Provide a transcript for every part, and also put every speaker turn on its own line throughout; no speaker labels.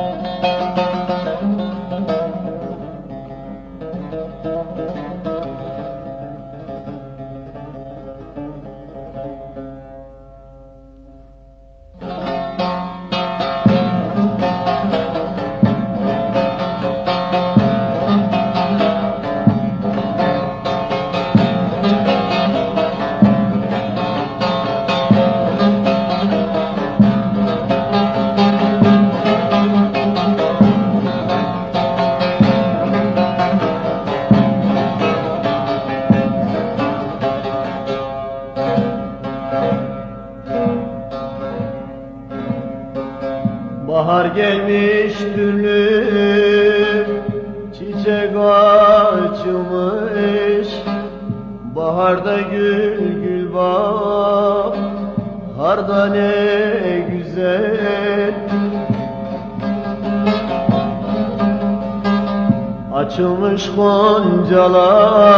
嗯。Gelmiş türlü çiçek açmış Baharda gül gül baharda ne güzel. Açılmış goncalar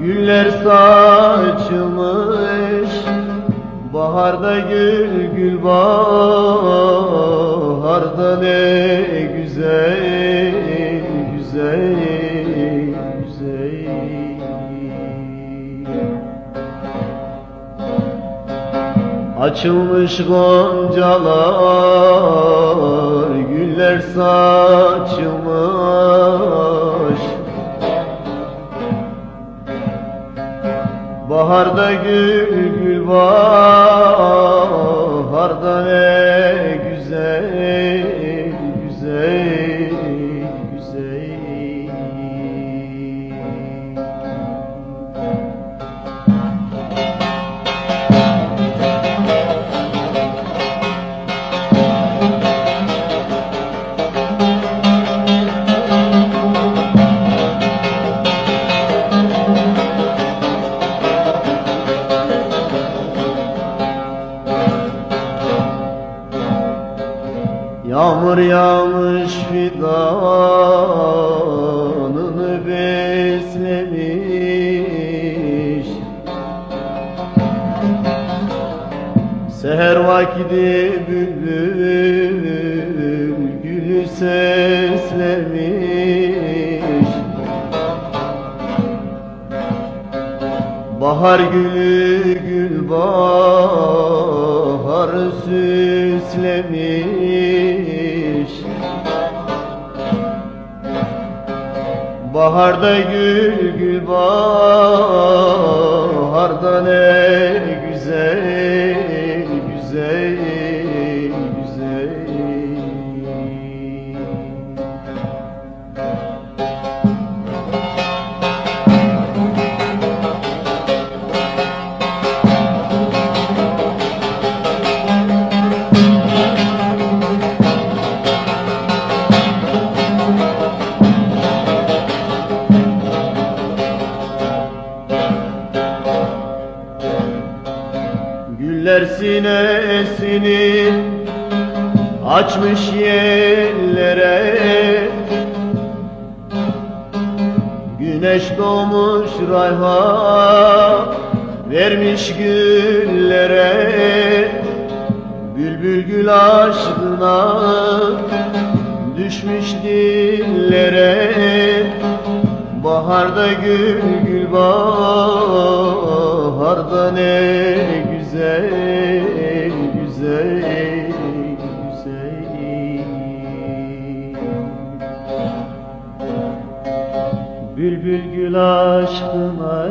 Güller saçılmış Baharda gül gül baharda ne güzel güzel güzel. Açılmış goncalar güller saçılmış. Baharda gül gül baharda ne Yağmur yağmış fidanını beslemiş Seher vakti bülbül gülü seslemiş. Bahar gülü gül bahar süslemiş Baharda gül gül baharda ne güzel güzel sinesini açmış yerlere. Güneş doğmuş rayha vermiş güllere. Bülbül gül aşkına düşmüş dillere. Baharda gül gül baharda ne güzel aşkına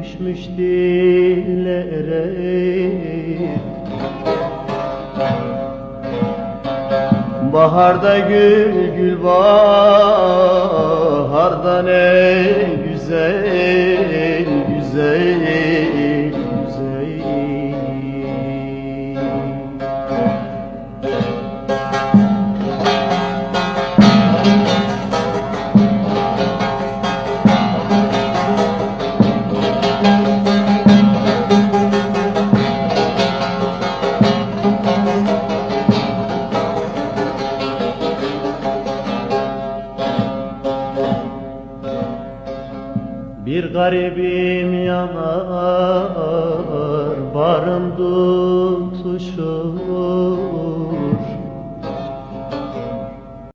düşmüş dillere. Baharda gül gül baharda ne güzel güzel garibim yanar Barım tutuşur